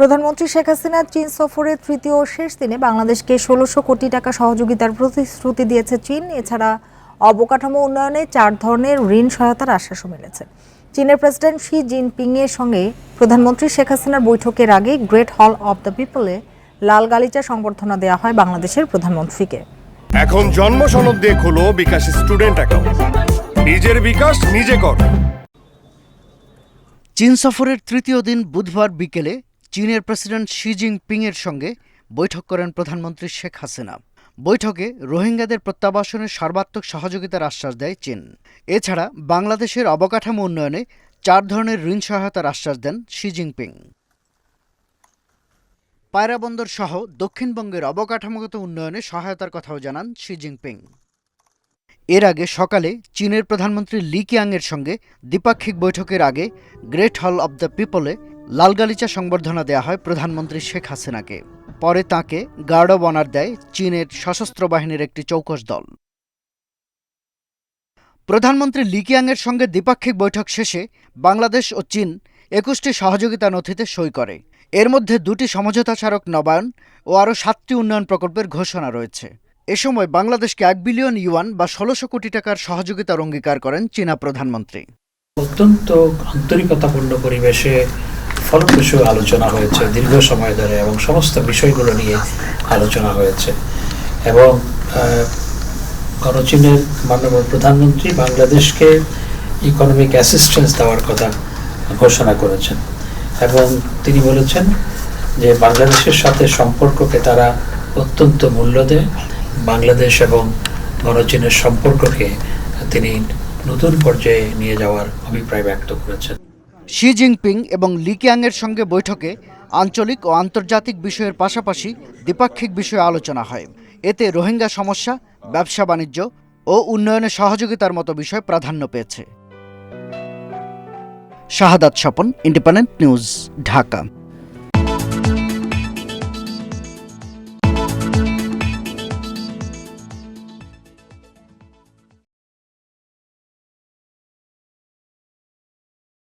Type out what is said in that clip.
প্রধানমন্ত্রী শেখ হাসিনা চীন সফরের তৃতীয় ও শেষ দিনে বাংলাদেশকে ষোলোশো কোটি টাকা সহযোগিতার প্রতিশ্রুতি দিয়েছে চীন। এছাড়া অবকাঠামো উন্নয়নে চার ধরনের ঋণ সহায়তার আশ্বাসও মিলেছে। চীনের প্রেসিডেন্ট শি জিনপিং এর সঙ্গে প্রধানমন্ত্রী শেখ হাসিনার বৈঠকের আগে গ্রেট হল অব দ্য পিপলে লাল গালিচা সংবর্ধনা দেওয়া হয় বাংলাদেশের প্রধানমন্ত্রীকে। এখন জন্ম সনদ দিয়ে খোলো বিকাশ স্টুডেন্ট অ্যাকাউন্ট। নিজের বিকাশ নিজে কর। চীন সফরের তৃতীয় দিন বুধবার বিকেলে চীনের প্রেসিডেন্ট শি জিনপিংয়ের সঙ্গে বৈঠক করেন প্রধানমন্ত্রী শেখ হাসিনা। বৈঠকে রোহিঙ্গাদের প্রত্যাবাসনের সর্বাত্মক সহযোগিতার আশ্বাস দেয় চীন। এছাড়া বাংলাদেশের অবকাঠামো উন্নয়নে চার ধরনের ঋণ সহায়তার আশ্বাস দেন শি জিনপিং। পায়রা বন্দর সহ দক্ষিণবঙ্গের অবকাঠামোগত উন্নয়নে সহায়তার কথাও জানান শি জিনপিং। এর আগে সকালে চীনের প্রধানমন্ত্রী লি কিয়াংয়ের সঙ্গে দ্বিপাক্ষিক বৈঠকের আগে গ্রেট হল অব দ্য পিপলে লালগালিচা সংবর্ধনা দেওয়া হয় প্রধানমন্ত্রী শেখ হাসিনাকে। পরে তাকে গার্ড অব অনার দেয় চীনের সশস্ত্র বাহিনীর একটি চৌকস দল। প্রধানমন্ত্রী লিকিয়াংয়ের সঙ্গে দ্বিপাক্ষিক বৈঠক শেষে বাংলাদেশ ও চীন একুশটি সহযোগিতা নথিতে সই করে। এর মধ্যে দুটি সমঝোতা স্মারক নবায়ন ও আরও সাতটি উন্নয়ন প্রকল্পের ঘোষণা রয়েছে। এ সময় বাংলাদেশকে এক বিলিয়ন ইউয়ান বা ষোলোশো কোটি টাকার সহযোগিতার অঙ্গীকার করেন চীনা প্রধানমন্ত্রী। অত্যন্ত আন্তরিকতাপূর্ণ পরিবেশে ফলপ্রসূ আলোচনা হয়েছে, দীর্ঘ সময় ধরে এবং সমস্ত বিষয়গুলো নিয়ে আলোচনা হয়েছে। এবং গণচীনের মাননীয় প্রধানমন্ত্রী বাংলাদেশকে ইকোনমিক অ্যাসিস্ট্যান্স দেওয়ার কথা ঘোষণা করেছেন। এবং তিনি বলেছেন যে বাংলাদেশের সাথে সম্পর্ককে তারা অত্যন্ত মূল্য দেয়। বাংলাদেশ এবং গণচীনের সম্পর্ককে তিনি নতুন পর্যায়ে নিয়ে যাওয়ার অভিপ্রায় ব্যক্ত করেছেন। শি জিনপিং এবং লি কিয়াংয়ের সঙ্গে বৈঠকে আঞ্চলিক ও আন্তর্জাতিক বিষয়ের পাশাপাশি দ্বিপাক্ষিক বিষয়ে আলোচনা হয়। এতে রোহিঙ্গা সমস্যা, ব্যবসা বাণিজ্য ও উন্নয়নে সহযোগিতার মতো বিষয় প্রাধান্য পেয়েছে। Shahadat Swapan Independent News Dhaka.